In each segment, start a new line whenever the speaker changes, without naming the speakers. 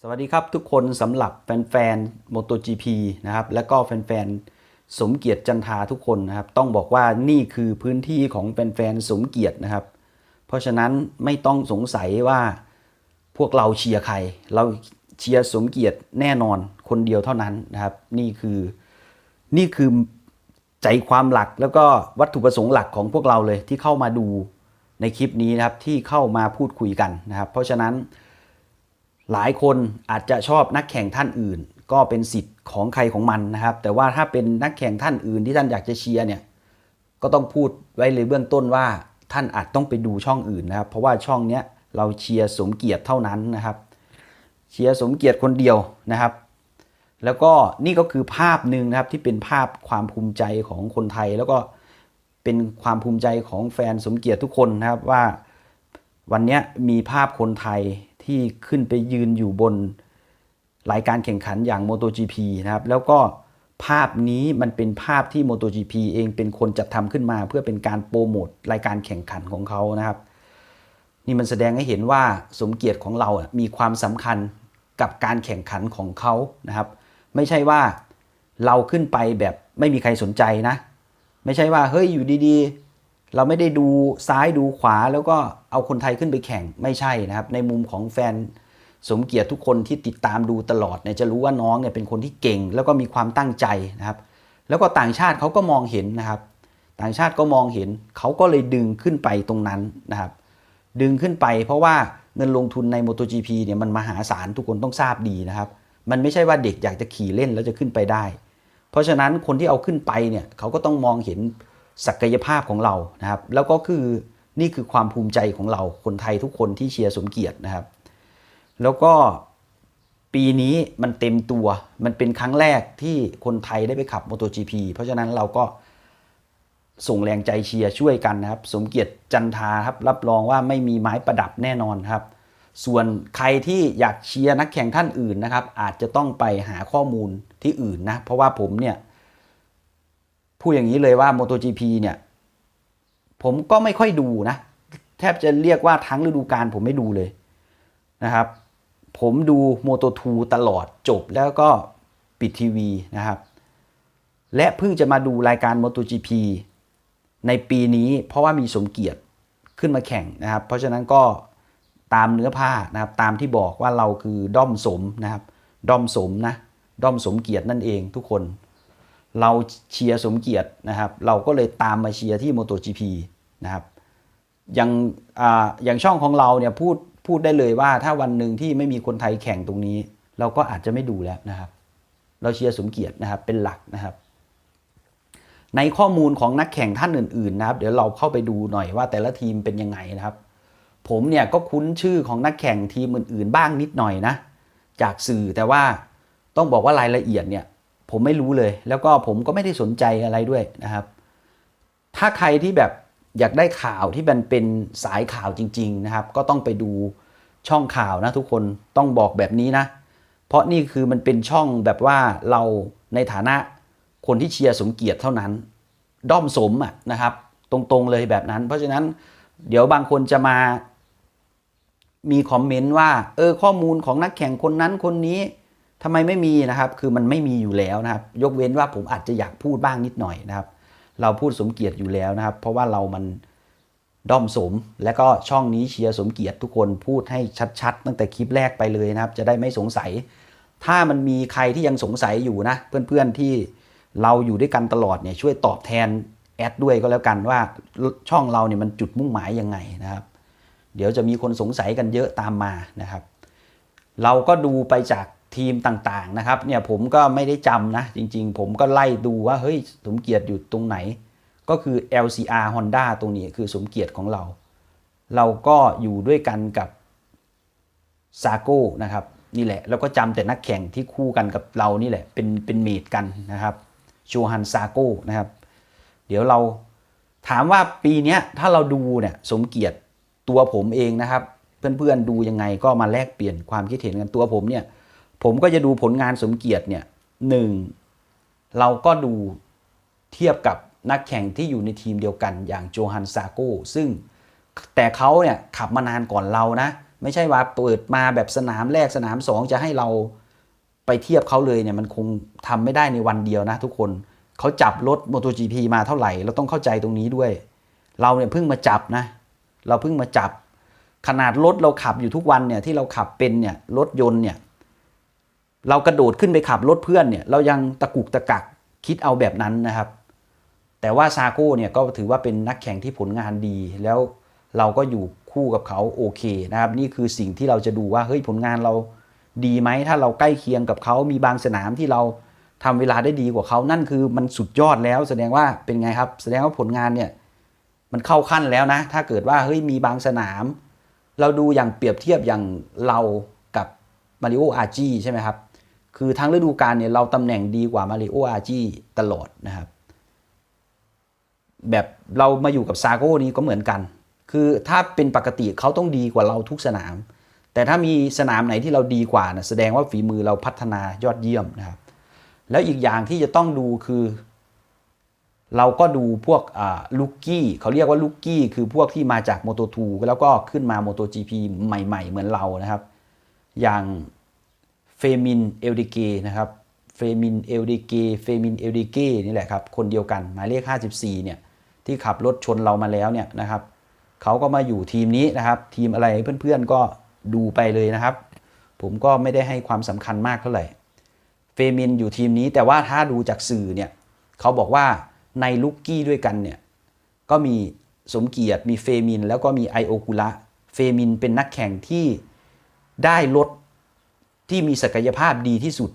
สวัสดีครับทุกคนสำหรับแฟนๆ MotoGP นะครับและก็แฟนๆ สมเกียรติจันทาทุกคนนะครับต้องบอกว่านี่คือพื้นที่ของแฟนๆ สมเกียรตินะครับ เพราะฉะนั้นไม่ต้องสงสัยว่าพวกเราเชียร์ใคร เราเชียร์สมเกียรติแน่นอนคนเดียวเท่านั้นนะครับ นี่คือนี่คือใจความหลักแล้วก็วัตถุประสงค์หลักของพวกเราเลยที่เข้ามาดูในคลิปนี้นะครับที่เข้ามาพูดคุยกันนะครับ เพราะฉะนั้น หลายคนอาจจะชอบนักแข่งท่านอื่น ก็เป็นสิทธิ์ของใครของมันนะครับ แต่ว่าถ้าเป็นนักแข่งท่านอื่นที่ท่านอยากจะเชียร์เนี่ยก็ต้องพูดไว้เลยเบื้องต้นว่าท่านอาจต้องไปดูช่องอื่นนะครับ เพราะว่าช่องเนี้ยเราเชียร์สมเกียรติเท่านั้นนะครับ เชียร์สมเกียรติคนเดียวนะครับ แล้วก็นี่ก็คือภาพหนึ่งนะครับที่เป็นภาพความภูมิใจของคนไทย แล้วก็เป็นความภูมิใจของแฟนสมเกียรติทุกคนนะครับว่าวันนี้มีภาพคนไทย ที่ขึ้นไปยืนอยู่บนรายการแข่งขันอย่าง MotoGP นะครับ แล้วก็ภาพนี้มันเป็นภาพที่ MotoGP เองเป็นคนจัดทำขึ้นมา เพื่อเป็นการโปรโมทรายการแข่งขันของเขานะครับ นี่มันแสดงให้เห็นว่าสมเกียรติของเราอะมีความสำคัญกับการแข่งขันของเขานะครับ ไม่ใช่ว่าเราขึ้นไปแบบไม่มีใครสนใจนะ ไม่ใช่ว่าเฮ้ยอยู่ดีๆ เราไม่ได้ดูซ้ายดูขวาแล้วก็เอาคนไทยขึ้นไปแข่งไม่ใช่นะครับ ในมุมของแฟนสมเกียรติทุกคนที่ติดตามดูตลอดเนี่ยจะรู้ว่าน้องเนี่ยเป็นคนที่เก่ง แล้วก็มีความตั้งใจนะครับ แล้วก็ต่างชาติเขาก็มองเห็นนะครับ ต่างชาติก็มองเห็นเขาก็เลยดึงขึ้นไปตรงนั้นนะครับ ดึงขึ้นไปเพราะว่าเงินลงทุนใน MotoGP เนี่ยมันมหาศาลทุกคนต้องทราบดีนะครับ มันไม่ใช่ว่าเด็กอยากจะขี่เล่นแล้วจะขึ้นไปได้ เพราะฉะนั้นคนที่เอาขึ้นไปเนี่ยเขาก็ต้องมองเห็น ศักยภาพของเรานะครับ แล้วก็คือนี่คือความภูมิใจของเราคนไทยทุกคนที่เชียร์สมเกียรตินะครับ แล้วก็ปีนี้มันเต็มตัว มันเป็นครั้งแรกที่คนไทยได้ไปขับ MotoGP เพราะฉะนั้นเราก็ส่งแรงใจเชียร์ช่วยกันนะครับ สมเกียรติจันทาครับรับรองว่าไม่มีไม้ประดับแน่นอนครับ ส่วนใครที่อยากเชียร์นักแข่งท่านอื่นนะครับ อาจจะต้องไปหาข้อมูลที่อื่นนะ เพราะว่าผมเนี่ย พูดอย่างนี้เลยว่า MotoGP เนี่ย ผมก็ไม่ค่อยดูนะ แทบจะเรียกว่าทั้งฤดูกาลผมไม่ดูเลยนะครับ ผมดู Moto2 ตลอดจบแล้วก็ปิดทีวีนะครับ และเพิ่งจะมาดูรายการ MotoGP ในปีนี้เพราะว่ามีสมเกียรติขึ้นมาแข่งนะครับ เพราะฉะนั้นก็ตามเนื้อผ้านะครับ ตามที่บอกว่าเราคือด้อมสมนะครับ ด้อมสมนะ ด้อมสมเกียรตินั่นเองทุกคน เราเชียร์สมเกียรตินะครับ เราก็เลยตามมาเชียร์ที่ MotoGP นะครับอย่างอ่าอย่างช่องของเราเนี่ยพูดพูดได้เลยว่าถ้าวันหนึ่งที่ไม่มีคนไทยแข่งตรงนี้ เราก็อาจจะไม่ดูแล้วนะครับ เราเชียร์สมเกียรตินะครับเป็นหลักนะครับ ในข้อมูลของนักแข่งท่านอื่นๆนะครับ เดี๋ยวเราเข้าไปดูหน่อยว่าแต่ละทีมเป็นยังไงนะครับ ผมเนี่ยก็คุ้นชื่อของนักแข่งทีมอื่นๆ บ้างนิดหน่อยนะ จากสื่อแต่ว่าต้องบอกว่ารายละเอียดเนี่ย ผมไม่รู้เลย แล้วก็ผมก็ไม่ได้สนใจอะไรด้วยนะครับ ถ้าใครที่แบบอยากได้ข่าวที่มันเป็นสายข่าวจริง ๆนะครับ ก็ต้องไปดูช่องข่าวนะทุกคนต้องบอกแบบนี้นะ เพราะนี่คือมันเป็นช่องแบบว่าเราในฐานะคนที่เชียร์สมเกียรติเท่านั้น ด้อมสมอะนะครับ ตรงๆเลยแบบนั้น เพราะฉะนั้นเดี๋ยวบางคนจะมามีคอมเมนต์ว่า เออข้อมูลของนักแข่งคนนั้นคนนี้ ทำไมไม่มีนะครับ คือมันไม่มีอยู่แล้วนะครับ ยกเว้นว่าผมอาจจะอยากพูดบ้างนิดหน่อยนะครับ เราพูดสมเกียรติอยู่แล้วนะครับ เพราะว่าเรามันด้อมสม และก็ช่องนี้เชียร์สมเกียรติทุกคนพูดให้ชัดๆ ตั้งแต่คลิปแรกไปเลยนะครับ จะได้ไม่สงสัย ถ้ามันมีใครที่ยังสงสัยอยู่นะ เพื่อนๆที่เราอยู่ด้วยกันตลอดเนี่ยช่วยตอบแทนแอดด้วยก็แล้วกันว่าช่องเราเนี่ยมันจุดมุ่งหมายยังไงนะครับ เดี๋ยวจะมีคนสงสัยกันเยอะตามมานะครับ เราก็ดูไปจาก ทีมต่างๆนะครับเนี่ยผมก็ไม่ได้จำนะ จริงๆ ผมก็ไล่ดูว่าเฮ้ยสมเกียรติอยู่ตรงไหน ก็คือ LCR Honda ตรงนี้คือสมเกียรติของเรา เราก็อยู่ด้วยกันกับซาโก้นะครับนี่แหละ แล้วก็จำแต่นักแข่งที่คู่กันกับเรานี่แหละ เป็นเป็นเมดกันนะครับโชฮันซาโก้นะครับ เดี๋ยวเราถามว่าปีนี้ถ้าเราดูเนี่ยสมเกียรติตัวผมเองนะครับ เพื่อนๆดูยังไงก็มาแลกเปลี่ยนความคิดเห็นกันตัวผมเนี่ย ผมก็จะดูผลงานสมเกียรติเนี่ยหนึ่งเราก็ดูเทียบกับนักแข่งที่อยู่ในทีมเดียวกันอย่างโจฮันซาโก้ซึ่งแต่เขาเนี่ยขับมานานก่อนเรานะ ไม่ใช่ว่าเปิดมาแบบสนามแรกสนามสองจะให้เราไปเทียบเขาเลยเนี่ยมันคงทำไม่ได้ในวันเดียวนะทุกคนเขาจับรถ MotoGP มาเท่าไหร่ เราต้องเข้าใจตรงนี้ด้วย เราเนี่ยเพิ่งมาจับนะ เราเพิ่งมาจับ ขนาดรถเราขับอยู่ทุกวันเนี่ยที่เราขับเป็นเนี่ยรถยนต์เนี่ย เรากระโดดขึ้นไปขับรถเพื่อนเนี่ยเรายังตะกุกตะกักคิดเอาแบบนั้นนะครับ แต่ว่าซาโก้เนี่ยก็ถือว่าเป็นนักแข่งที่ผลงานดี แล้วเราก็อยู่คู่กับเขาโอเคนะครับ นี่คือสิ่งที่เราจะดูว่าเฮ้ยผลงานเราดีไหมถ้าเราใกล้เคียงกับเขามีบางสนามที่เราทำเวลาได้ดีกว่าเขานั่นคือมันสุดยอดแล้ว แสดงว่าเป็นไงครับ แสดงว่าผลงานเนี่ยมันเข้าขั้นแล้วนะ ถ้าเกิดว่าเฮ้ยมีบางสนาม เราดูอย่างเปรียบเทียบอย่างเรากับมาริโออาจีใช่ไหมครับ คือทั้งฤดูกาลเนี่ยเราตำแหน่งดีกว่ามาริโออาจีตลอดนะครับแบบเรามาอยู่กับซาโก้นี้ก็เหมือนกัน คือถ้าเป็นปกติเขาต้องดีกว่าเราทุกสนาม แต่ถ้ามีสนามไหนที่เราดีกว่านะแสดงว่าฝีมือเราพัฒนายอดเยี่ยมนะครับ แล้วอีกอย่างที่จะต้องดูคือ เราก็ดูพวกลูกกี้เขาเรียกว่าลูกกี้คือพวกที่มาจาก Moto 2แล้วก็ขึ้นมา Moto GP ใหม่ ๆ เหมือนเรานะครับ อย่าง เฟมินเอลดิเกนะครับเฟมินเอลดิเกเฟมินเอลดิเกนี่แหละครับ คนเดียวกันหมายเลข 54 เนี่ย ที่ขับรถชนเรามาแล้วเนี่ยนะครับเขาก็มาอยู่ทีมนี้นะครับ ทีมอะไรเพื่อนๆก็ดูไปเลยนะครับ ผมก็ไม่ได้ให้ความสำคัญมากเท่าไหร่เฟมินอยู่ทีมนี้แต่ว่าถ้าดูจากสื่อเนี่ยเขาบอกว่าในลุกกี้ด้วยกันเนี่ยก็มีสมเกียรติมีเฟมิน แล้วก็มีไอโอกุระเฟมินเป็นนักแข่งที่ได้รถ ที่มีศักยภาพดีที่สุด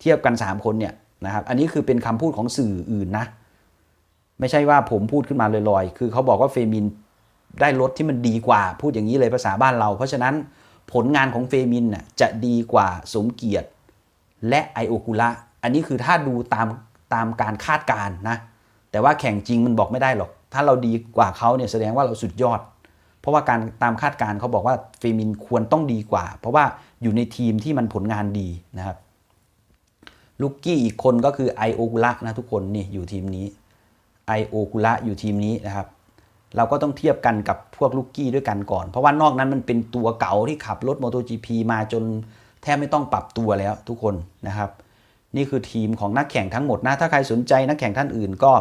เทียบกัน 3 คนเนี่ยนะครับ อันนี้คือเป็นคำพูดของสื่ออื่นนะ ไม่ใช่ว่าผมพูดขึ้นมาลอยๆ คือเขาบอกว่าเฟมินได้รถที่มันดีกว่า พูดอย่างนี้เลยภาษาบ้านเรา เพราะฉะนั้นผลงานของเฟมินน่ะจะดีกว่าสมเกียรติและไอโอกุระอันนี้คือถ้าดูตามตามการคาดการณ์นะ แต่ว่าแข่งจริงมันบอกไม่ได้หรอก ถ้าเราดีกว่าเขาเนี่ยแสดงว่าเราสุดยอด เพราะว่าการตามคาดการณ์เขาบอกว่าเฟมินควรต้องดีกว่า เพราะว่าอยู่ในทีมที่มันผลงานดีนะครับลูกกี้อีกคนก็คือไอโอกุระนะทุกคนนี่อยู่ทีมนี้ไอโอกุระอยู่ทีมนี้นะครับ เราก็ต้องเทียบกันกับพวกลูกกี้ด้วยกันก่อน เพราะว่านอกนั้นมันเป็นตัวเก่าที่ขับรถ MotoGP มาจนแทบไม่ต้องปรับตัวแล้วทุกคนนะครับ นี่คือทีมของนักแข่งทั้งหมดนะถ้าใครสนใจนักแข่งท่านอื่นก็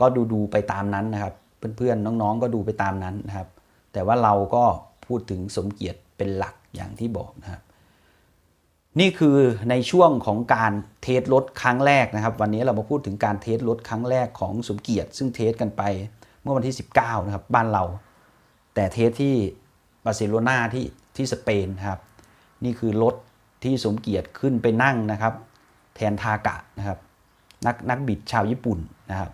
ก็ดูดูไปตามนั้นนะครับ เพื่อนๆน้องๆก็ดูไปตามนั้นนะครับ แต่ว่าเราก็พูดถึงสมเกียรติเป็นหลักอย่างที่บอกนะครับ นี่คือในช่วงของการเทสรถครั้งแรกนะครับ วันนี้เรามาพูดถึงการเทสรถครั้งแรกของสมเกียรติ ซึ่งเทสกันไปเมื่อวันที่ 19 นะครับ บ้านเรา แต่เทสที่บาร์เซโลนาที่ที่สเปนครับ นี่คือรถที่สมเกียรติขึ้นไปนั่งนะครับ แทนทากะนะครับนักนักบิดชาวญี่ปุ่นนะครับ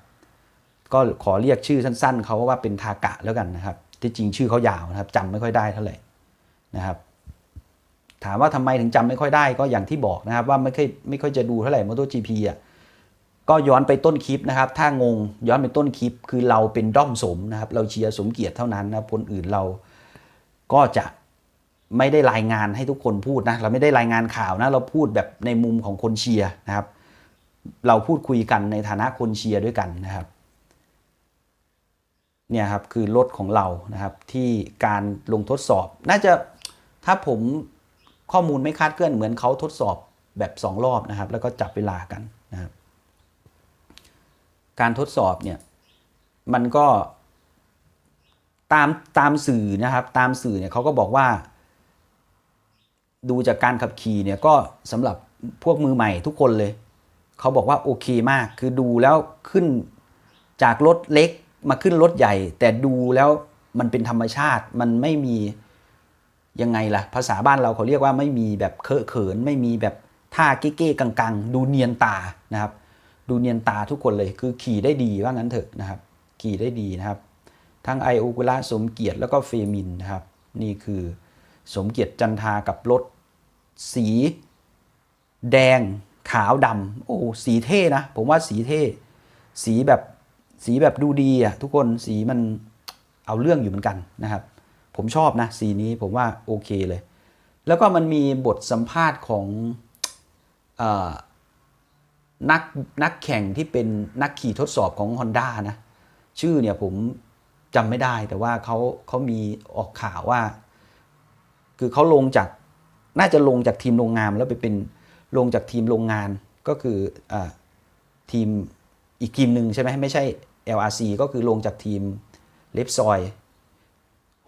ก็ขอเรียกชื่อสั้นๆเขาว่าเป็นทากะแล้วกันนะครับ ที่จริงชื่อเขายาวนะครับจำไม่ค่อยได้เท่าไหร่นะครับ ถามว่าทำไมถึงจำไม่ค่อยได้ก็อย่างที่บอกนะครับ ว่าไม่ค่อยไม่ค่อยจะดูเท่าไหร่ MotoGP อะก็ย้อนไปต้นคลิปนะครับ ถ้างงย้อนไปต้นคลิปคือเราเป็นด้อมสมนะครับ เราเชียร์สมเกียรติเท่านั้นนะคนอื่นเราก็จะไม่ได้รายงานให้ทุกคนพูดนะเราไม่ได้รายงานข่าวนะเราพูดแบบในมุมของคนเชียร์นะครับ เราพูดคุยกันในฐานะคนเชียร์ด้วยกันนะครับ เนี่ยครับคือรถของเรานะครับที่การลงทดสอบ น่าจะถ้าผมข้อมูลไม่คาดเคลื่อนเหมือนเขาทดสอบแบบสองรอบนะครับ แล้วก็จับเวลากันนะครับการทดสอบเนี่ยมันก็ตามตามสื่อนะครับตามสื่อเนี่ยเขาก็บอกว่า ดูจากการขับขี่เนี่ยก็สำหรับพวกมือใหม่ทุกคนเลย เขาบอกว่าโอเคมากคือดูแล้วขึ้นจากรถเล็ก มาขึ้นรถใหญ่ แต่ดูแล้วมันเป็นธรรมชาติมันไม่มียังไงล่ะ ภาษาบ้านเราเขาเรียกว่าไม่มีแบบเคอะเขิน ไม่มีแบบท่าเก้ๆกังๆ ดูเนียนตานะครับ ดูเนียนตาทุกคนเลยคือขี่ได้ดีว่างั้นเถอะนะครับ ขี่ได้ดีนะครับ ทั้งไอโอกุระสมเกียรติแล้วก็เฟมินนะครับ นี่คือสมเกียรติจันทากับรถสี แดงขาวดำโอ้สีเท่นะ ผมว่าสีเท่ สีแบบ สีแบบดูดีอะทุกคนสีมันเอาเรื่องอยู่เหมือนกันนะครับ ผมชอบนะ สีนี้ผมว่าโอเคเลย แล้วก็มันมีบทสัมภาษณ์ของอนักนักแข่งที่เป็นนักขี่ทดสอบของ Honda นะชื่อเนี่ยผมจำไม่ได้แต่ว่าเขาเขามีออกข่าวว่า คือเขาลงจากน่าจะลงจากทีมโรงงานแล้วไปเป็นลงจากทีมโรงงานก็คืออทีมอีกทีมหนึ่งใช่ไหมไม่ใช่ LRC ก็คือลงจากทีมเลฟซอย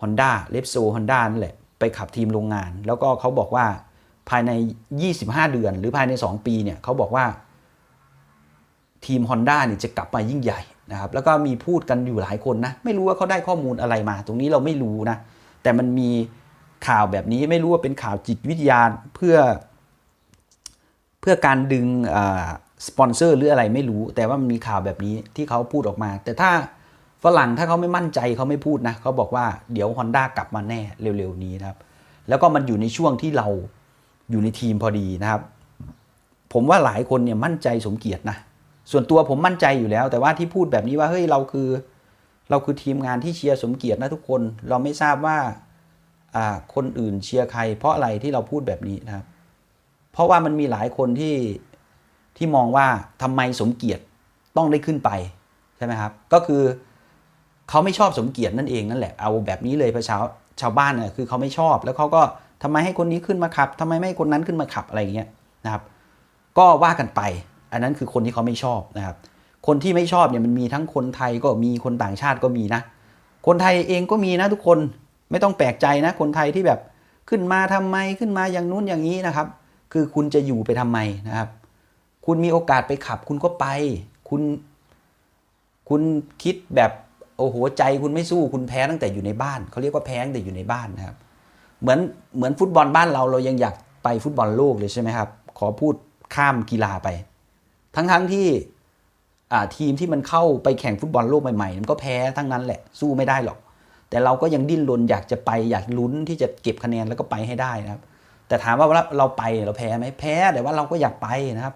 Honda เลฟโซ Honda นั่นแหละ ไปขับทีมโรงงาน แล้วก็เขาบอกว่าภายใน 25 เดือน หรือภายใน 2 ปีเนี่ยเขาบอกว่าทีม Honda เนี่ยจะกลับมายิ่งใหญ่นะครับแล้วก็มีพูดกันอยู่หลายคนนะ ไม่รู้ว่าเขาได้ข้อมูลอะไรมา ตรงนี้เราไม่รู้นะ แต่มันมีข่าวแบบนี้ไม่รู้ว่าเป็นข่าวจิตวิทยาเพื่อเพื่อการดึง สปอนเซอร์หรืออะไรไม่รู้ แต่ว่ามันมีข่าวแบบนี้ที่เขาพูดออกมา แต่ถ้าฝรั่งถ้าเขาไม่มั่นใจเขาไม่พูดนะเขาบอกว่าเดี๋ยว Honda กลับมาแน่เร็วๆนี้นะครับ แล้วก็มันอยู่ในช่วงที่เราอยู่ในทีมพอดีนะครับ ผมว่าหลายคนเนี่ยมั่นใจสมเกียรตินะส่วนตัวผมมั่นใจอยู่แล้ว แต่ว่าที่พูดแบบนี้ว่าเฮ้ยเราคือ เราคือทีมงานที่เชียร์สมเกียรตินะทุกคนเราไม่ทราบว่าคนอื่นเชียร์ใคร เพราะอะไรที่เราพูดแบบนี้นะครับ เพราะว่ามันมีหลายคนที่ ที่มองว่าทำไมสมเกียรติต้องได้ขึ้นไปใช่ไหมครับ ก็คือเขาไม่ชอบสมเกียรตินั่นเองนั่นแหละเอาแบบนี้เลยพระชาชาวบ้านเนี่ยคือเขาไม่ชอบ แล้วเขาก็ทำไมให้คนนี้ขึ้นมาขับทำไมไม่ให้คนนั้นขึ้นมาขับอะไรอย่างเงี้ยนะครับ ก็ว่ากันไป อันนั้นคือคนที่เขาไม่ชอบนะครับ คนที่ไม่ชอบเนี่ยมันมีทั้งคนไทยก็มีคนต่างชาติก็มีนะ คนไทยเองก็มีนะทุกคนไม่ต้องแปลกใจนะ คนไทยที่แบบขึ้นมาทำไมขึ้นมาอย่างนู้นอย่างนี้นะครับ คือคุณจะอยู่ไปทำไมนะครับ คุณมีโอกาสไปขับ คุณก็ไป คุณ คุณคิดแบบโอ้โหใจคุณไม่สู้คุณแพ้ตั้งแต่อยู่ในบ้านเขาเรียกว่าแพ้ตั้งแต่อยู่ในบ้านนะครับ เหมือนเหมือนฟุตบอลบ้านเราเรายังอยากไปฟุตบอลโลกเลยใช่ไหมครับ ขอพูดข้ามกีฬาไป ทั้งทั้งๆที่ทีมที่มันเข้าไปแข่งฟุตบอลโลกใหม่ๆ มันก็แพ้ทั้งนั้นแหละสู้ไม่ได้หรอก แต่เราก็ยังดิ้นรนอยากจะไปอยากลุ้นที่จะเก็บคะแนนแล้วก็ไปให้ได้นะครับ แต่ถามว่าเราไปเราแพ้ไหมแพ้แต่ว่าเราก็อยากไปนะครับ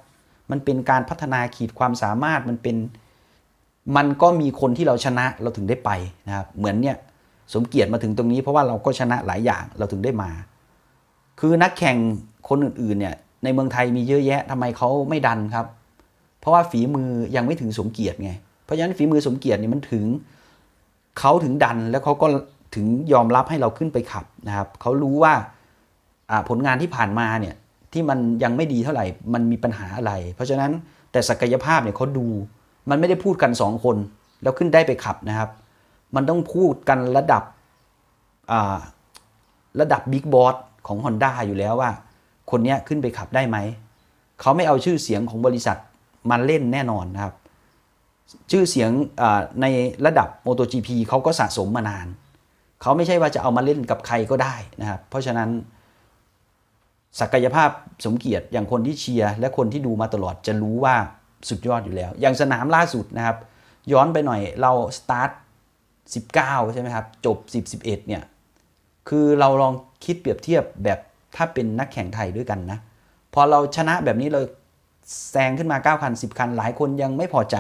มันเป็นการพัฒนาขีดความสามารถมันเป็นมันก็มีคนที่เราชนะเราถึงได้ไปนะครับเหมือนเนี่ยสมเกียรติมาถึงตรงนี้เพราะว่าเราก็ชนะหลายอย่างเราถึงได้มา คือนักแข่งคนอื่นๆเนี่ยในเมืองไทยมีเยอะแยะทำไมเขาไม่ดันครับ เพราะว่าฝีมือยังไม่ถึงสมเกียรติไงเพราะฉะนั้นฝีมือสมเกียรตินี่มันถึงเขาถึงดันแล้วเขาก็ถึงยอมรับให้เราขึ้นไปขับนะครับเขารู้ว่าผลงานที่ผ่านมาเนี่ย ที่มันยังไม่ดีเท่าไหร่ มันมีปัญหาอะไร เพราะฉะนั้นแต่ศักยภาพเนี่ยเขาดู มันไม่ได้พูดกันสองคน แล้วขึ้นได้ไปขับนะครับ มันต้องพูดกันระดับระดับบิ๊กบอสของ Honda อยู่แล้วว่า คนนี้ขึ้นไปขับได้ไหม เขาไม่เอาชื่อเสียงของบริษัทมาเล่นแน่นอนนะครับ ชื่อเสียงในระดับ MotoGP เขาก็สะสมมานาน เขาไม่ใช่ว่าจะเอามาเล่นกับใครก็ได้นะครับ เพราะฉะนั้น ศักยภาพสมเกียรติอย่างคนที่เชียร์และคนที่ดูมาตลอดจะรู้ว่าสุดยอดอยู่แล้ว อย่างสนามล่าสุดนะครับ ย้อนไปหน่อยเราสตาร์ท 19 ใช่ไหมครับ จบ 10 11 เนี่ย คือเราลองคิดเปรียบเทียบแบบถ้าเป็นนักแข่งไทยด้วยกันนะ พอเราชนะแบบนี้เราแซงขึ้นมา 9 คัน 10 คัน หลายคนยังไม่พอใจ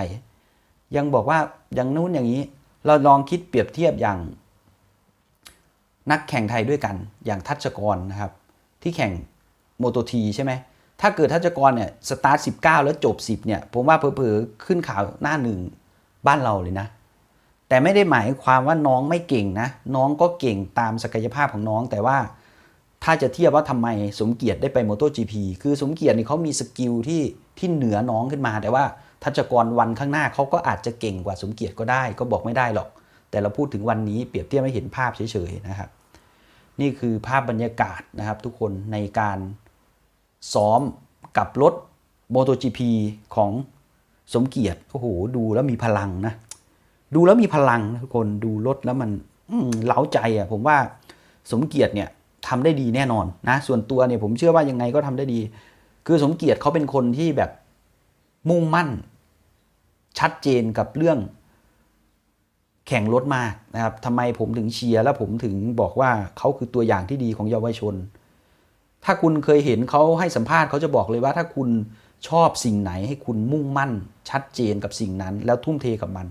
ยังบอกว่าอย่างนู้นอย่างนี้ เราลองคิดเปรียบเทียบอย่าง นักแข่งไทยด้วยกัน อย่างทัชกรนะครับ ที่แข่ง โมโตทีใช่ไหมถ้าเกิดทัชกรเนี่ยสตาร์ท19แล้วจบ 10เนี่ยผมว่าเผลอๆขึ้นข่าวหน้าหนึ่งบ้านเราเลยนะ แต่ไม่ได้หมายความว่าน้องไม่เก่งนะ น้องก็เก่งตามศักยภาพของน้อง แต่ว่าถ้าจะเทียบว่าทำไมสมเกียรติได้ไป MotoGP คือสมเกียรตินี่เขามีสกิลที่ที่เหนือน้องขึ้นมา แต่ว่าทัชกรวันข้างหน้าเขาก็อาจจะเก่งกว่าสมเกียรติก็ได้ ก็บอกไม่ได้หรอก แต่เราพูดถึงวันนี้เปรียบเทียบให้เห็นภาพเฉยๆนะครับ นี่คือภาพบรรยากาศนะครับทุกคนในการ ซ้อมกับรถ MotoGP ของสมเกียรติโอ้โหดูแล้วมีพลังนะ ดูแล้วมีพลังทุกคนดูรถแล้วมันอเล้าใจอะผมว่าสมเกียรติเนี่ยทำได้ดีแน่นอนนะ ส่วนตัวเนี่ยผมเชื่อว่ายังไงก็ทำได้ดี คือสมเกียรติเขาเป็นคนที่แบบมุ่งมั่น ชัดเจนกับเรื่อง แข่งรถมากนะครับทำไมผมถึงเชียร์และผมถึงบอกว่าเขาคือตัวอย่างที่ดีของเยาวชน ถ้าคุณเคยเห็นเขาให้สัมภาษณ์เขาจะบอกเลยว่า ถ้าคุณชอบสิ่งไหนให้คุณมุ่งมั่น ชัดเจนกับสิ่งนั้น แล้วทุ่มเทกับมัน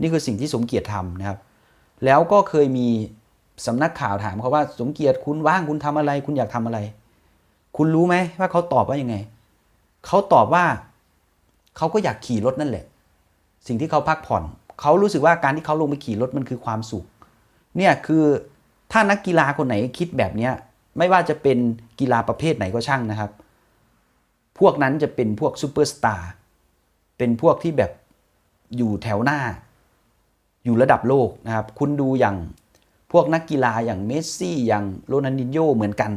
นี่คือสิ่งที่สมเกียรติทำนะครับ แล้วก็เคยมีสำนักข่าวถามเขาว่าสมเกียรติคุณว่างคุณทำอะไร คุณอยากทำอะไร คุณรู้ไหมว่าเขาตอบว่ายังไงเขาตอบว่าเขาก็อยากขี่รถนั่นแหละ สิ่งที่เขาพักผ่อนเขารู้สึกว่าการที่เขาลงไปขี่รถมันคือความสุข เนี่ยคือถ้านักกีฬาคนไหนคิดแบบเนี้ย ไม่ว่าจะเป็นกีฬาประเภทไหนก็ช่างนะครับ พวกนั้นจะเป็นพวกซูเปอร์สตาร์เป็นพวกที่แบบอยู่แถวหน้า อยู่ระดับโลกนะครับ คุณดูอย่างพวกนักกีฬาอย่างเมสซี่อย่างโรนัลดินโญเหมือนกัน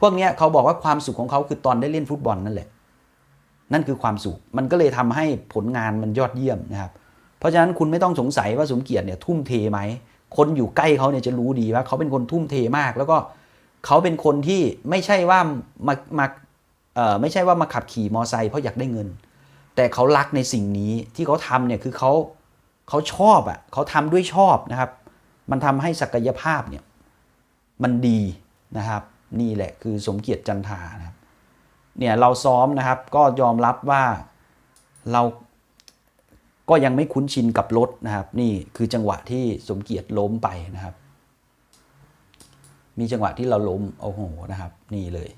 พวกนี้เขาบอกว่าความสุขของเขาคือตอนได้เล่นฟุตบอลนั่นแหละ นั่นคือความสุข มันก็เลยทำให้ผลงานมันยอดเยี่ยมนะครับ เพราะฉะนั้นคุณไม่ต้องสงสัยว่าสมเกียรติเนี่ยทุ่มเทไหม คนอยู่ใกล้เขาเนี่ยจะรู้ดีว่าเขาเป็นคนทุ่มเทมาก แล้วก็ เขาเป็นคนที่ไม่ใช่ว่ามามาเออไม่ใช่ว่ามาขับขี่มอไซค์เพราะอยากได้เงิน แต่เขารักในสิ่งนี้ที่เขาทำเนี่ยคือเขาเขาชอบอะเขาทำด้วยชอบนะครับ มันทำให้ศักยภาพเนี่ยมันดีนะครับ นี่แหละคือสมเกียรติจันทานะครับเนี่ยเราซ้อมนะครับก็ยอมรับว่าเราก็ยังไม่คุ้นชินกับรถนะครับ นี่คือจังหวะที่สมเกียรติล้มไปนะครับ มีจังหวะที่เราล้มโอ้โหนะครับ นี่เลย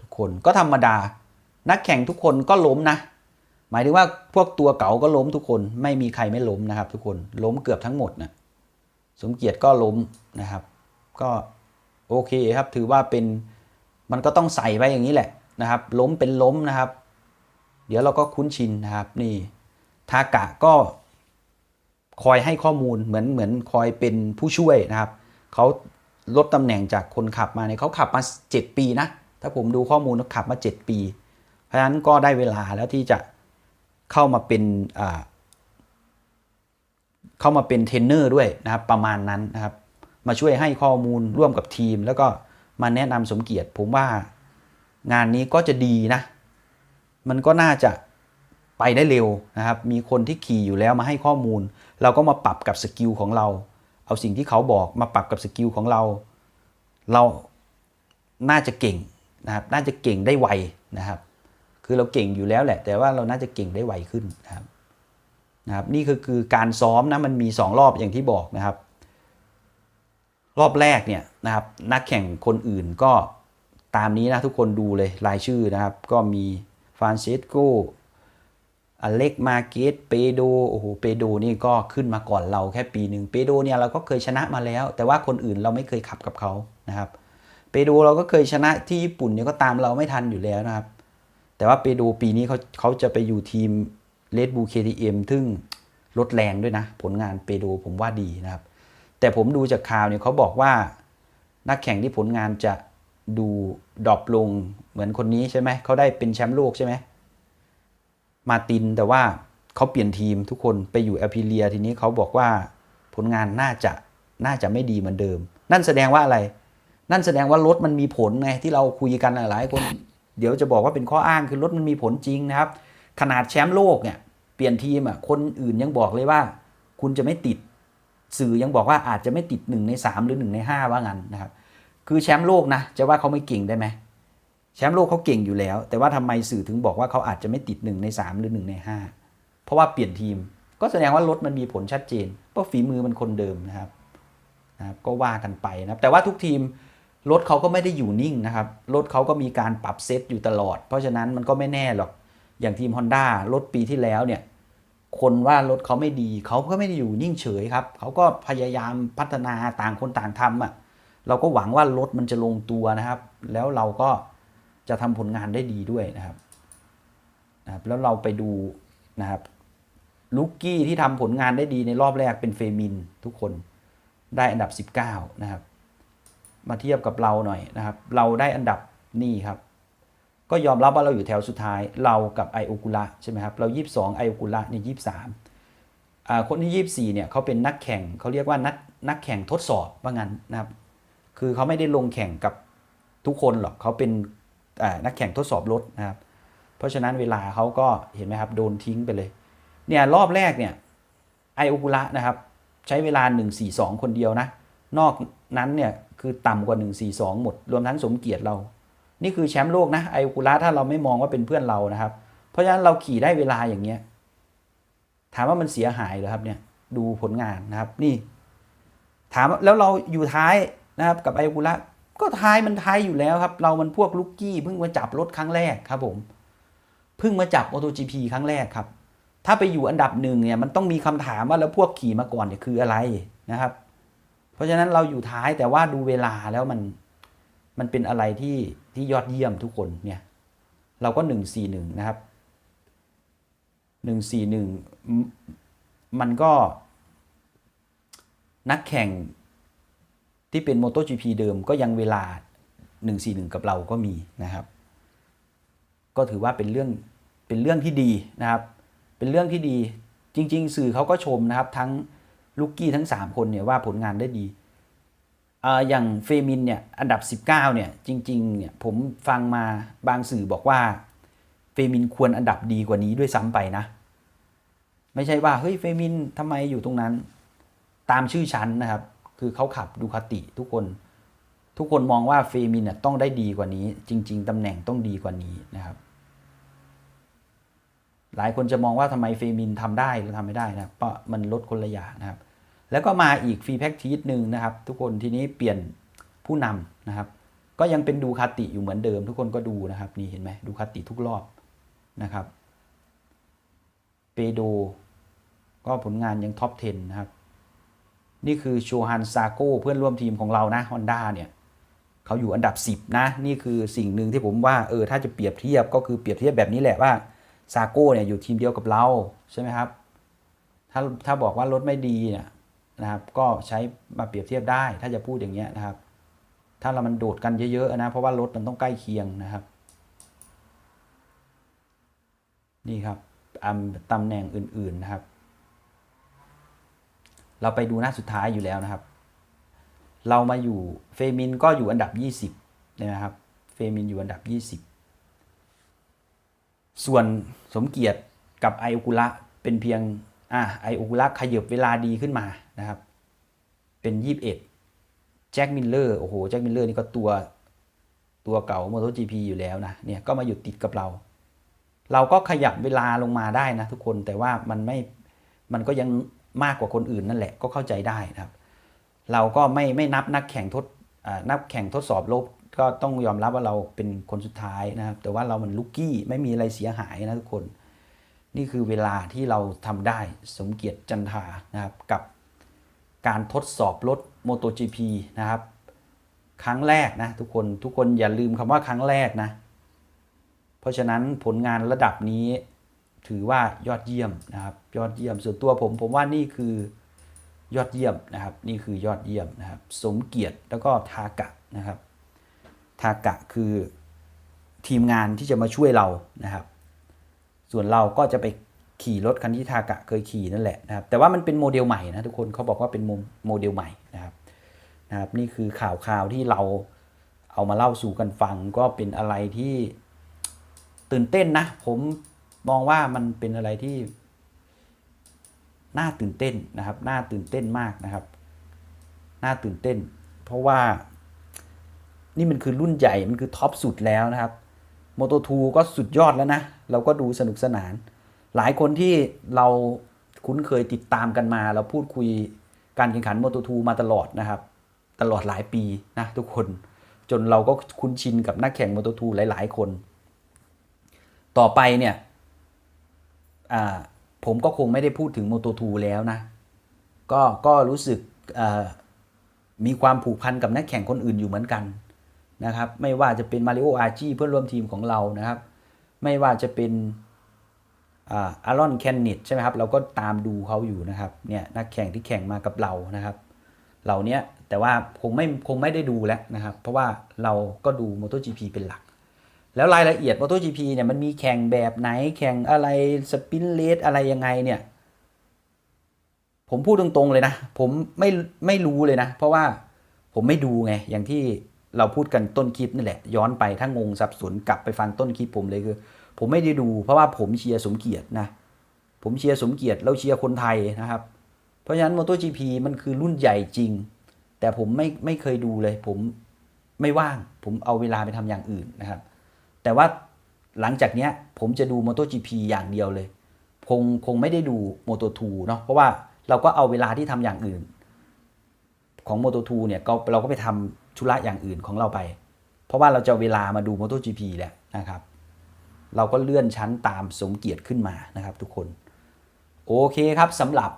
ทุกคนก็ธรรมดา นักแข่งทุกคนก็ล้มนะ หมายถึงว่าพวกตัวเก่าก็ล้มทุกคนไม่มีใครไม่ล้มนะครับ ทุกคนล้มเกือบทั้งหมดนะสมเกียรติก็ล้มนะครับ ก็โอเคครับ ถือว่าเป็นมันก็ต้องใส่ไว้อย่างนี้แหละนะครับ ล้มเป็นล้มนะครับ เดี๋ยวเราก็คุ้นชินนะครับ นี่ทากะก็คอยให้ข้อมูลเหมือนเหมือนคอยเป็นผู้ช่วยนะครับเขา ลดตำแหน่งจากคนขับมาเนี่ยเขาขับมา 7 ปีนะ ถ้าผมดูข้อมูลเขาขับมา 7 ปี เพราะฉะนั้นก็ได้เวลาแล้วที่จะเข้ามาเป็นเข้ามาเป็นเทรนเนอร์ด้วยนะครับประมาณนั้นนะครับ มาช่วยให้ข้อมูลร่วมกับทีม แล้วก็มาแนะนำสมเกียรติ ผมว่างานนี้ก็จะดีนะ มันก็น่าจะไปได้เร็วนะครับ มีคนที่ขี่อยู่แล้วมาให้ข้อมูล เราก็มาปรับกับสกิลของเรา เอาสิ่งที่เขาบอกมาปรับกับสกิลของเรา เราน่าจะเก่งนะครับ น่าจะเก่งได้ไวนะครับ คือเราเก่งอยู่แล้วแหละ แต่ว่าเราน่าจะเก่งได้ไวขึ้นนะครับนะครับ นี่คือคือการซ้อมนะมันมี 2 รอบอย่างที่บอกนะครับ รอบแรกเนี่ยนะครับ นักแข่งคนอื่นก็ตามนี้นะทุกคนดูเลยรายชื่อนะครับ ก็มีฟรานเซสโก อเล็กมาเกตเปโดโอ้โหเปโดนี่ก็ขึ้นมาก่อนเราแค่ปีหนึ่งเปโดเนี่ยเราก็เคยชนะมาแล้ว แต่ว่าคนอื่นเราไม่เคยขับกับเขานะครับเปโดเราก็เคยชนะที่ญี่ปุ่นเนี่ยก็ตามเราไม่ทันอยู่แล้วนะครับ แต่ว่าเปโดปีนี้เขาเขาจะไปอยู่ทีมเลดบูเคทีเอ็มซึ่งลดแรงด้วยนะ ผลงานเปโดผมว่าดีนะครับ แต่ผมดูจากข่าวเนี่ยเขาบอกว่านักแข่งที่ผลงานจะดูดรอปลงเหมือนคนนี้ใช่ไหมเขาได้เป็นแชมป์โลกใช่ไหม มาติน แต่ว่าเขาเปลี่ยนทีมทุกคนไปอยู่แอพิเลียทีนี้เขาบอกว่าผลงานน่าจะน่าจะไม่ดีเหมือนเดิม นั่นแสดงว่าอะไร นั่นแสดงว่ารถมันมีผลไงที่เราคุยกันหลายคนเดี๋ยวจะบอกว่าเป็นข้ออ้างคือรถมันมีผลจริงนะครับ ขนาดแชมป์โลกเนี่ยเปลี่ยนทีมอะคนอื่นยังบอกเลยว่า คุณจะไม่ติดสื่อยังบอกว่าอาจจะไม่ติด1ใน3 หรือ1ใน5ว่างั้นนะครับ คือแชมป์โลกนะจะว่าเขาไม่เก่งได้ไหม แชมป์โลกเขาเก่งอยู่แล้ว แต่ว่าทำไมสื่อถึงบอกว่าเขาอาจจะไม่ติด 1 ใน 3 หรือ 1 ใน 5 เพราะว่าเปลี่ยนทีม ก็แสดงว่ารถมันมีผลชัดเจน เพราะฝีมือมันคนเดิมนะครับนะครับ ก็ว่ากันไปนะครับแต่ว่าทุกทีมรถเขาก็ไม่ได้อยู่นิ่งนะครับ รถเขาก็มีการปรับเซตอยู่ตลอด เพราะฉะนั้นมันก็ไม่แน่หรอก อย่างทีม Honda รถปีที่แล้วเนี่ย คนว่ารถเขาไม่ดี เขาก็ไม่ได้อยู่นิ่งเฉยครับ เขาก็พยายามพัฒนาต่างคนต่างทำอะ เราก็หวังว่ารถมันจะลงตัวนะครับ แล้วเราก็ จะทำผลงานได้ดีด้วยนะครับนะครับ แล้วเราไปดูนะครับลูกกี้ที่ทำผลงานได้ดีในรอบแรกเป็นเฟมินทุกคนได้อันดับ 19 นะครับ มาเทียบกับเราหน่อยนะครับ เราได้อันดับนี่ครับ ก็ยอมรับว่าเราอยู่แถวสุดท้ายเรากับไอโอกุระใช่ไหมครับ เรา 22 ไอโอกุระเนี่ย23อ่าคนที่ 24 เนี่ยเขาเป็นนักแข่งเขาเรียกว่านักนักแข่งทดสอบว่างั้นนะครับ คือเขาไม่ได้ลงแข่งกับทุกคนหรอกเขาเป็น นักแข่งทดสอบรถนะครับ เพราะฉะนั้นเวลาเขาก็เห็นไหมครับ โดนทิ้งไปเลย เนี่ยรอบแรกเนี่ยไอโอกุระนะครับ ใช้เวลา 142 คนเดียวนะ นอกนั้นเนี่ยคือต่ำกว่า 142 หมด รวมทั้งสมเกียรติเรา นี่คือแชมป์โลกนะไอโอกุระถ้าเราไม่มองว่าเป็นเพื่อนเรานะครับ เพราะฉะนั้นเราขี่ได้เวลาอย่างเงี้ยถามว่ามันเสียหายเหรอครับเนี่ยดูผลงานนะครับนี่ ถามแล้วเราอยู่ท้ายนะครับกับไอโอกุระ ก็ทายมันทายอยู่แล้วครับ เรามันพวกลูกกี้เพิ่งมาจับรถครั้งแรกครับผมเพิ่งมาจับ MotoGP ครั้งแรกครับ ถ้าไปอยู่อันดับหนึ่งเนี่ยมันต้องมีคำถามว่าแล้วพวกขี่มาก่อนเนี่ยคืออะไรนะครับ เพราะฉะนั้นเราอยู่ท้ายแต่ว่าดูเวลาแล้วมันมันเป็นอะไรที่ที่ยอดเยี่ยมทุกคนเนี่ยเราก็หนึ่งสี่หนึ่งนะครับหนึ่งสี่หนึ่งมันก็นักแข่ง ที่เป็น MotoGP เดิมก็ยังเวลา 141 กับเราก็มีนะครับ ก็ถือว่าเป็นเรื่องเป็นเรื่องที่ดีนะครับ เป็นเรื่องที่ดีจริง ๆ สื่อเขาก็ชมนะครับ ทั้งลูกกี้ทั้ง 3 คนเนี่ยว่าผลงานได้ดีอย่างเฟมินเนี่ยอันดับ 19เนี่ยจริงๆเนี่ยผมฟังมาบางสื่อบอกว่าเฟมินควรอันดับดีกว่านี้ด้วยซ้ำไปนะ ไม่ใช่ว่าเฮ้ยเฟมินทำไมอยู่ตรงนั้น ตามชื่อชั้นนะครับ คือเขาขับดูคาติทุกคน ทุกคนมองว่าเฟมินต้องได้ดีกว่านี้ จริง ๆตำแหน่งต้องดีกว่านี้นะครับ หลายคนจะมองว่าทำไมเฟมินทำได้หรือทำไม่ได้นะเพราะมันลดคนละอย่างนะครับ แล้วก็มาอีกฟรีแพ็กทีสหนึ่งนะครับ ทุกคนทีนี้เปลี่ยนผู้นำนะครับ ก็ยังเป็นดูคาติอยู่เหมือนเดิม ทุกคนก็ดูนะครับนี่เห็นไหมดูคาติทุกรอบนะครับเปโดก็ผลงานยังท็อป 10 นะครับ นี่คือโชฮันซาโก้เพื่อนร่วมทีมของเรานะฮอนด้าเนี่ยเขาอยู่อันดับ 10 นะ นี่คือสิ่งหนึ่งที่ผมว่าเออถ้าจะเปรียบเทียบก็คือเปรียบเทียบแบบนี้แหละว่าซาโก้เนี่ยอยู่ทีมเดียวกับเราใช่ไหมครับ ถ้าถ้าบอกว่ารถไม่ดีเนี่ยนะครับก็ใช้มาเปรียบเทียบได้ ถ้าจะพูดอย่างเงี้ยนะครับ ถ้าเรามันโดดกันเยอะๆนะเพราะว่ารถมันต้องใกล้เคียงนะครับ นี่ครับตำแหน่งอื่นๆนะครับ เราไปดูหน้าสุดท้ายอยู่แล้วนะครับ เรามาอยู่เฟมินก็อยู่อันดับ 20นะครับ เฟมินอยู่อันดับ 20 ส่วนสมเกียรติกับไอโอกุระเป็นเพียงอะไอโอกุระขยับเวลาดีขึ้นมานะครับ เป็น 21 แจ็คมิลเลอร์โอ้โหแจ็คมิลเลอร์นี่ก็ตัวตัวเก่า MotoGP อยู่แล้วนะเนี่ยก็มาอยู่ติดกับเรา เราก็ขยับเวลาลงมาได้นะทุกคนแต่ว่ามันไม่มันก็ยัง มากกว่าคนอื่นนั่นแหละก็เข้าใจได้นะครับ เราก็ไม่ไม่นับนักแข่งทดอ่านับแข่งทดสอบลบก็ต้องยอมรับว่าเราเป็นคนสุดท้ายนะครับ แต่ว่าเรามันลุกกี้ไม่มีอะไรเสียหายนะทุกคน นี่คือเวลาที่เราทำได้สมเกียรติจันทานะครับกับการทดสอบรถ MotoGP นะครับ ครั้งแรกนะทุกคนทุกคนอย่าลืมคำว่าครั้งแรกนะ เพราะฉะนั้นผลงานระดับนี้ ถือว่ายอดเยี่ยมนะครับ ยอดเยี่ยมส่วนตัวผมผมว่านี่คือยอดเยี่ยมนะครับ นี่คือยอดเยี่ยมนะครับ สมเกียรติแล้วก็ทากะนะครับ ทากะคือทีมงานที่จะมาช่วยเรานะครับ ส่วนเราก็จะไปขี่รถคันที่ทากะเคยขี่นั่นแหละนะครับ แต่ว่ามันเป็นโมเดลใหม่นะทุกคนเขาบอกว่าเป็นโมโมเดลใหม่นะครับนะครับ นี่คือข่าวข่าวที่เราเอามาเล่าสู่กันฟังก็เป็นอะไรที่ตื่นเต้นนะ ผม มองว่ามันเป็นอะไรที่ น่าตื่นเต้นนะครับ น่าตื่นเต้นมากนะครับ น่าตื่นเต้น เพราะว่า นี่มันคือรุ่นใหญ่มันคือท็อปสุดแล้วนะครับ m o t o 2ก็สุดยอดแล้วนะ เราก็ดูสนุกสนาน หลายคนที่เราคุ้นเคยติดตามกันมา เราพูดคุยการแข่งขัน m o t o 2มาตลอดนะครับ ตลอดหลายปีนะทุกคน จนเราก็คุ้นชินกับนักแข่ง m o t o 2หลาย ๆ คน ต่อไปเนี่ย ผมก็คงไม่ได้พูดถึง Moto 2แล้วนะ ก็ก็รู้สึกมีความผูกพันกับนักแข่งคนอื่นอยู่เหมือนกันนะครับ ไม่ว่าจะเป็นมาริโออาจีเพื่อนร่วมทีมของเรานะครับ ไม่ว่าจะเป็นอาอารอนแคนนิตใช่ไหมครับ เราก็ตามดูเขาอยู่นะครับเนี่ยนักแข่งที่แข่งมากับเรานะครับ เหล่านี้แต่ว่าคงไม่คงไม่ได้ดูแล้วนะครับ เพราะว่าเราก็ดู MotoGP เป็นหลัก แล้วรายละเอียด MotoGP เนี่ยมันมีแข่งแบบไหนแข่งอะไรสปินเลสอะไรยังไงเนี่ย ผมพูดตรงๆเลยนะ ผมไม่ไม่รู้เลยนะ เพราะว่าผมไม่ดูไง อย่างที่เราพูดกันต้นคลิปนี่แหละ ย้อนไปถ้างงสับสนกลับไปฟังต้นคลิปผมเลยคือ ผมไม่ได้ดู เพราะว่าผมเชียร์สมเกียรตินะ ผมเชียร์สมเกียรติเราเชียร์คนไทยนะครับ เพราะฉะนั้น MotoGP มันคือรุ่นใหญ่จริง แต่ผมไม่ไม่เคยดูเลย ผมไม่ว่าง ผมเอาเวลาไปทำอย่างอื่นนะครับ แต่ว่าหลังจากเนี้ยผมจะดู MotoGP อย่างเดียวเลย คงคงไม่ได้ดู Moto2 เนาะเพราะว่าเราก็เอาเวลาที่ทำอย่างอื่น ของ Moto2 เนี่ยก็เราก็ไปทำธุระอย่างอื่นของเราไป เพราะว่าเราจะเวลามาดู MotoGP แหละนะครับ เราก็เลื่อนชั้นตามสมเกียรติขึ้นมานะครับ ทุกคนโอเคครับสำหรับ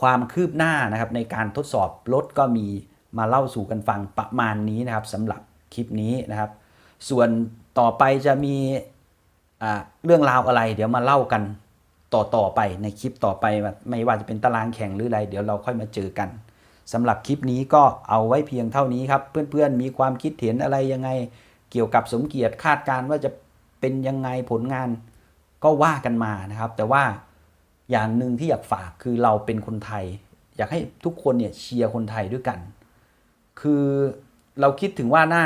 ความคืบหน้านะครับในการทดสอบรถก็มีมาเล่าสู่กันฟังประมาณนี้นะครับสำหรับคลิปนี้นะครับ ส่วน ต่อไปจะมีเรื่องราวอะไร เดี๋ยวมาเล่ากันต่อต่อไปในคลิปต่อไป ไม่ว่าจะเป็นตารางแข่งหรืออะไร เดี๋ยวเราค่อยมาเจอกันสำหรับคลิปนี้ก็เอาไว้เพียงเท่านี้ครับ เพื่อนๆมีความคิดเห็นอะไรยังไง เกี่ยวกับสมเกียรติคาดการณ์ว่าจะเป็นยังไงผลงานก็ว่ากันมานะครับ แต่ว่าอย่างหนึ่งที่อยากฝากคือเราเป็นคนไทย อยากให้ทุกคนเนี่ยเชียร์คนไทยด้วยกัน คือเราคิดถึงว่าหน้า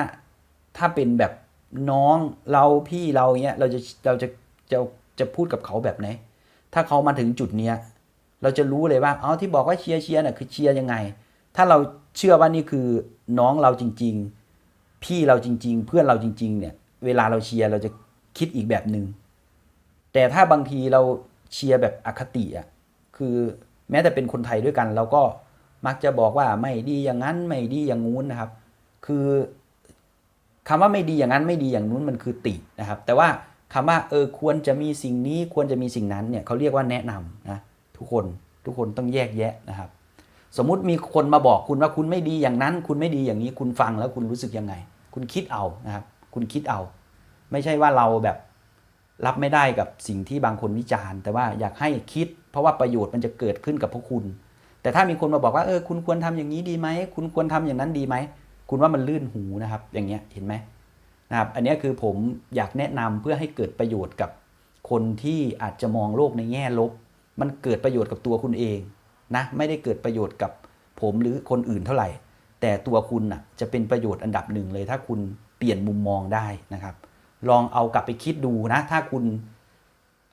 ถ้าเป็นแบบ น้องเราพี่เราเนี้ยเราจะเราจะจะจะพูดกับเขาแบบไหน ถ้าเขามาถึงจุดเนี้ยเราจะรู้เลยว่าอ๋อที่บอกว่าเชียร์เชียร์น่ะคือเชียร์ยังไง ถ้าเราเชื่อว่านี่คือน้องเราจริง ๆ พี่เราจริง ๆ เพื่อนเราจริง ๆ เนี่ย เวลาเราเชียร์เราจะคิดอีกแบบหนึ่งแต่ถ้าบางทีเราเชียร์แบบอคติอะคือแม้แต่เป็นคนไทยด้วยกัน เราก็มักจะบอกว่าไม่ดีอย่างนั้นไม่ดีอย่างงู้นนะครับ คือ คำว่าไม่ดีอย่างนั้นไม่ดีอย่างนู้นมันคือตินะครับ แต่ว่าคำว่าเออควรจะมีสิ่งนี้ควรจะมีสิ่งนั้นเนี่ยเขาเรียกว่าแนะนำนะทุกคนทุกคนต้องแยกแยะนะครับ สมมุติมีคนมาบอกคุณว่าคุณไม่ดีอย่างนั้น คุณไม่ดีอย่างนี้คุณฟังแล้วคุณรู้สึกยังไง คุณคิดเอานะครับ คุณคิดเอา ไม่ใช่ว่าเราแบบรับไม่ได้กับสิ่งที่บางคนวิจารณ์ แต่ว่าอยากให้คิด เพราะว่าประโยชน์มันจะเกิดขึ้นกับพวกคุณ แต่ถ้ามีคนมาบอกว่าเออคุณควรทำอย่างนี้ดีไหมคุณควรทำอย่างนั้นดีไหม คุณว่ามันลื่นหูนะครับ อย่างเงี้ยเห็นไหมนะครับอันนี้คือผมอยากแนะนำเพื่อให้เกิดประโยชน์กับคนที่อาจจะมองโลกในแง่ลบ มันเกิดประโยชน์กับตัวคุณเองนะไม่ได้เกิดประโยชน์กับผมหรือคนอื่นเท่าไหร่ แต่ตัวคุณน่ะจะเป็นประโยชน์อันดับหนึ่งเลย ถ้าคุณเปลี่ยนมุมมองได้นะครับ ลองเอากลับไปคิดดูนะถ้าคุณ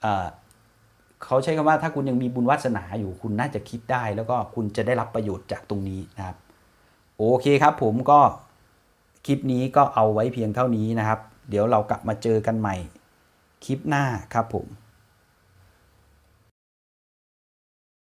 เอ่อเขาใช้คำว่าถ้าคุณยังมีบุญวาสนาอยู่คุณน่าจะคิดได้ แล้วก็คุณจะได้รับประโยชน์จากตรงนี้นะครับ โอเคครับผมก็คลิปนี้ก็เอาไว้เพียงเท่านี้นะครับ เดี๋ยวเรากลับมาเจอกันใหม่คลิปหน้าครับผม